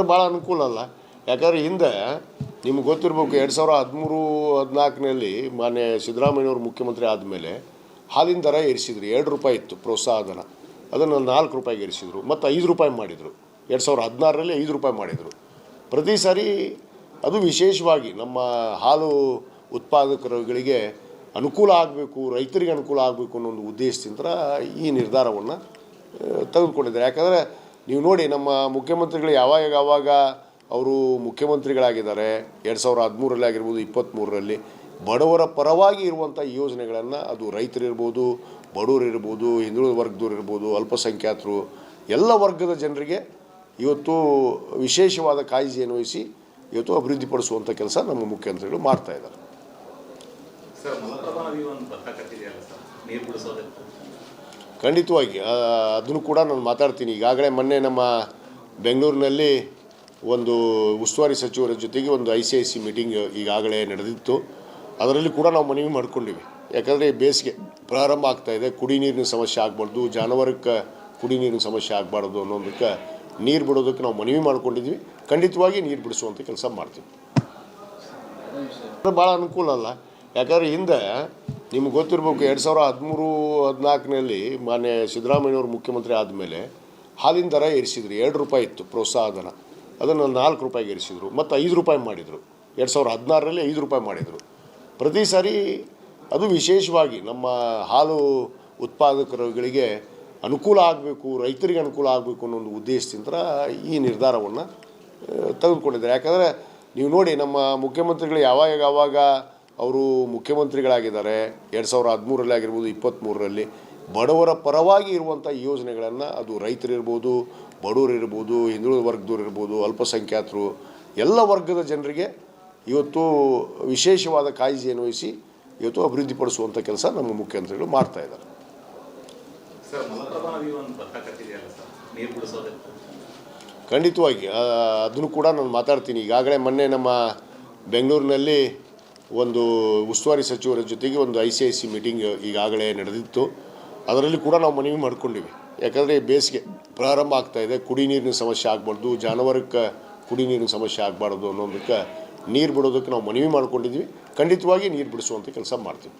ಭಾಳ ಅನುಕೂಲ ಅಲ್ಲ. ಯಾಕಂದ್ರೆ ಹಿಂದೆ ನಿಮ್ಗೆ ಗೊತ್ತಿರಬೇಕು ಎರಡು ಸಾವಿರ ಹದಿಮೂರು ಹದಿನಾಲ್ಕನಲ್ಲಿ ಮಾನ್ಯ ಸಿದ್ದರಾಮಯ್ಯವ್ರು ಮುಖ್ಯಮಂತ್ರಿ ಆದಮೇಲೆ ಹಾಲಿನ ದರ ಏರಿಸಿದ್ರು. ಎರಡು ರೂಪಾಯಿ ಇತ್ತು ಪ್ರೋತ್ಸಾಹ ಧನ ಅದನ್ನು ನಾಲ್ಕು ರೂಪಾಯಿಗೆ ಏರಿಸಿದ್ರು. ಮತ್ತು ಐದು ರೂಪಾಯಿ ಮಾಡಿದರು. ಎರಡು ಸಾವಿರ ಹದಿನಾರರಲ್ಲಿ ಐದು ರೂಪಾಯಿ ಮಾಡಿದರು. ಪ್ರತಿ ಸಾರಿ ಅದು ವಿಶೇಷವಾಗಿ ನಮ್ಮ ಹಾಲು ಉತ್ಪಾದಕರುಗಳಿಗೆ ಅನುಕೂಲ ಆಗಬೇಕು, ರೈತರಿಗೆ ಅನುಕೂಲ ಆಗಬೇಕು ಅನ್ನೋ ಒಂದು ಉದ್ದೇಶದಿಂದ ಈ ನಿರ್ಧಾರವನ್ನು ತೆಗೆದುಕೊಂಡಿದ್ದಾರೆ. ಯಾಕಂದರೆ ನೀವು ನೋಡಿ ನಮ್ಮ ಮುಖ್ಯಮಂತ್ರಿಗಳು ಯಾವಾಗ ಯಾವಾಗ ಅವರು ಮುಖ್ಯಮಂತ್ರಿಗಳಾಗಿದ್ದಾರೆ, ಎರಡು ಸಾವಿರ ಹದಿಮೂರರಲ್ಲಿ ಆಗಿರ್ಬೋದು ಇಪ್ಪತ್ತ್ಮೂರರಲ್ಲಿ ಬಡವರ ಪರವಾಗಿ ಇರುವಂಥ ಯೋಜನೆಗಳನ್ನು ಅದು ರೈತರಿರ್ಬೋದು ಬಡವರಿರ್ಬೋದು ಹಿಂದುಳಿದ ವರ್ಗದವ್ರು ಇರ್ಬೋದು, ಅಲ್ಪಸಂಖ್ಯಾತರು, ಎಲ್ಲ ವರ್ಗದ ಜನರಿಗೆ ಇವತ್ತು ವಿಶೇಷವಾದ ಕಾಳಜಿಯನ್ನು ವಹಿಸಿ ಇವತ್ತು ಅಭಿವೃದ್ಧಿಪಡಿಸುವಂಥ ಕೆಲಸ ನಮ್ಮ ಮುಖ್ಯಮಂತ್ರಿಗಳು ಮಾಡ್ತಾ ಇದ್ದಾರೆ. ಖಂಡಿತವಾಗಿ ಅದನ್ನು ಕೂಡ ನಾನು ಮಾತಾಡ್ತೀನಿ. ಈಗಾಗಲೇ ಮೊನ್ನೆ ನಮ್ಮ ಬೆಂಗಳೂರಿನಲ್ಲಿ ಒಂದು ಉಸ್ತುವಾರಿ ಸಚಿವರ ಜೊತೆಗೆ ಒಂದು I C I C meeting ಈಗಾಗಲೇ ನಡೆದಿತ್ತು. ಅದರಲ್ಲಿ ಕೂಡ ನಾವು ಮನವಿ ಮಾಡ್ಕೊಂಡಿವಿ. ಯಾಕಂದರೆ ಬೇಸಿಗೆ ಪ್ರಾರಂಭ ಆಗ್ತಾಯಿದೆ ಕುಡಿ ನೀರಿನ ಸಮಸ್ಯೆ ಆಗಬಾರ್ದು. ಜಾನುವಾರಕ್ಕೆ ಕುಡಿ ನೀರಿನ ಸಮಸ್ಯೆ ಆಗಬಾರ್ದು ಅನ್ನೋದಕ್ಕೆ ನೀರು ಬಿಡೋದಕ್ಕೆ ನಾವು ಮನವಿ ಮಾಡ್ಕೊಂಡಿದ್ವಿ. ಖಂಡಿತವಾಗಿ ನೀರು ಬಿಡಿಸುವಂಥ ಕೆಲಸ ಮಾಡ್ತೀವಿ. ಭಾಳ ಅನುಕೂಲ ಅಲ್ಲ. ಯಾಕಂದರೆ ಹಿಂದೆ ನಿಮ್ಗೆ ಗೊತ್ತಿರಬೇಕು, ಎರಡು ಸಾವಿರ ಹದಿಮೂರು ಹದಿನಾಲ್ಕನಲ್ಲಿ ಮಾನ್ಯ ಸಿದ್ದರಾಮಯ್ಯವ್ರು ಮುಖ್ಯಮಂತ್ರಿ ಆದಮೇಲೆ ಹಾಲಿನ ದರ ಏರಿಸಿದ್ರು. ಎರಡು ರೂಪಾಯಿ ಇತ್ತು ಪ್ರೋತ್ಸಾಹ ಧನ ಅದನ್ನು ನಾಲ್ಕು ರೂಪಾಯಿಗೆ ಏರಿಸಿದ್ರು. ಮತ್ತು ಐದು ರೂಪಾಯಿ ಮಾಡಿದರು. ಎರಡು ಸಾವಿರ ಹದಿನಾರರಲ್ಲಿ ಐದು ರೂಪಾಯಿ ಮಾಡಿದರು. ಪ್ರತಿ ಸಾರಿ ಅದು ವಿಶೇಷವಾಗಿ ನಮ್ಮ ಹಾಲು ಉತ್ಪಾದಕರುಗಳಿಗೆ ಅನುಕೂಲ ಆಗಬೇಕು, ರೈತರಿಗೆ ಅನುಕೂಲ ಆಗಬೇಕು ಅನ್ನೋ ಒಂದು ಉದ್ದೇಶದಿಂದ ಈ ನಿರ್ಧಾರವನ್ನು ತೆಗೆದುಕೊಂಡಿದ್ದಾರೆ. ಯಾಕಂದರೆ ನೀವು ನೋಡಿ ನಮ್ಮ ಮುಖ್ಯಮಂತ್ರಿಗಳು ಯಾವಾಗ ಯಾವಾಗ ಅವರು ಮುಖ್ಯಮಂತ್ರಿಗಳಾಗಿದ್ದಾರೆ ಎರಡು ಸಾವಿರ ಹದಿಮೂರಲ್ಲಿ ಆಗಿರ್ಬೋದು ಇಪ್ಪತ್ತ್ಮೂರರಲ್ಲಿ ಬಡವರ ಪರವಾಗಿ ಇರುವಂಥ ಯೋಜನೆಗಳನ್ನು ಅದು ರೈತರಿರ್ಬೋದು ಬಡವರಿರ್ಬೋದು ಹಿಂದುಳಿದ ವರ್ಗದವ್ರು ಇರ್ಬೋದು ಅಲ್ಪಸಂಖ್ಯಾತರು ಎಲ್ಲ ವರ್ಗದ ಜನರಿಗೆ ಇವತ್ತು ವಿಶೇಷವಾದ ಕಾಳಜಿಯನ್ನು ವಹಿಸಿ ಇವತ್ತು ಅಭಿವೃದ್ಧಿಪಡಿಸುವಂಥ ಕೆಲಸ ನಮ್ಮ ಮುಖ್ಯಮಂತ್ರಿಗಳು ಮಾಡ್ತಾ ಇದ್ದಾರೆ. ಖಂಡಿತವಾಗಿ ಅದನ್ನು ಕೂಡ ನಾನು ಮಾತಾಡ್ತೀನಿ. ಈಗಾಗಲೇ ಮೊನ್ನೆ ನಮ್ಮ ಬೆಂಗಳೂರಿನಲ್ಲಿ ಒಂದು ಉಸ್ತುವಾರಿ ಸಚಿವರ ಜೊತೆಗೆ ಒಂದು I C I C meeting ಈಗಾಗಲೇ ನಡೆದಿತ್ತು. ಅದರಲ್ಲಿ ಕೂಡ ನಾವು ಮನವಿ ಮಾಡ್ಕೊಂಡಿವಿ. ಯಾಕಂದರೆ ಬೇಸಿಗೆ ಪ್ರಾರಂಭ ಆಗ್ತಾ ಇದೆ. ಕುಡಿ ನೀರಿನ ಸಮಸ್ಯೆ ಆಗಬಾರ್ದು. ಜಾನುವಾರಕ್ಕೆ ಕುಡಿ ನೀರಿನ ಸಮಸ್ಯೆ ಆಗಬಾರ್ದು ಅನ್ನೋದಕ್ಕೆ ನೀರು ಬಿಡೋದಕ್ಕೆ ನಾವು ಮನವಿ ಮಾಡ್ಕೊಂಡಿದ್ವಿ. ಖಂಡಿತವಾಗಿ ನೀರು ಬಿಡಿಸುವಂಥ ಕೆಲಸ ಮಾಡ್ತೀವಿ.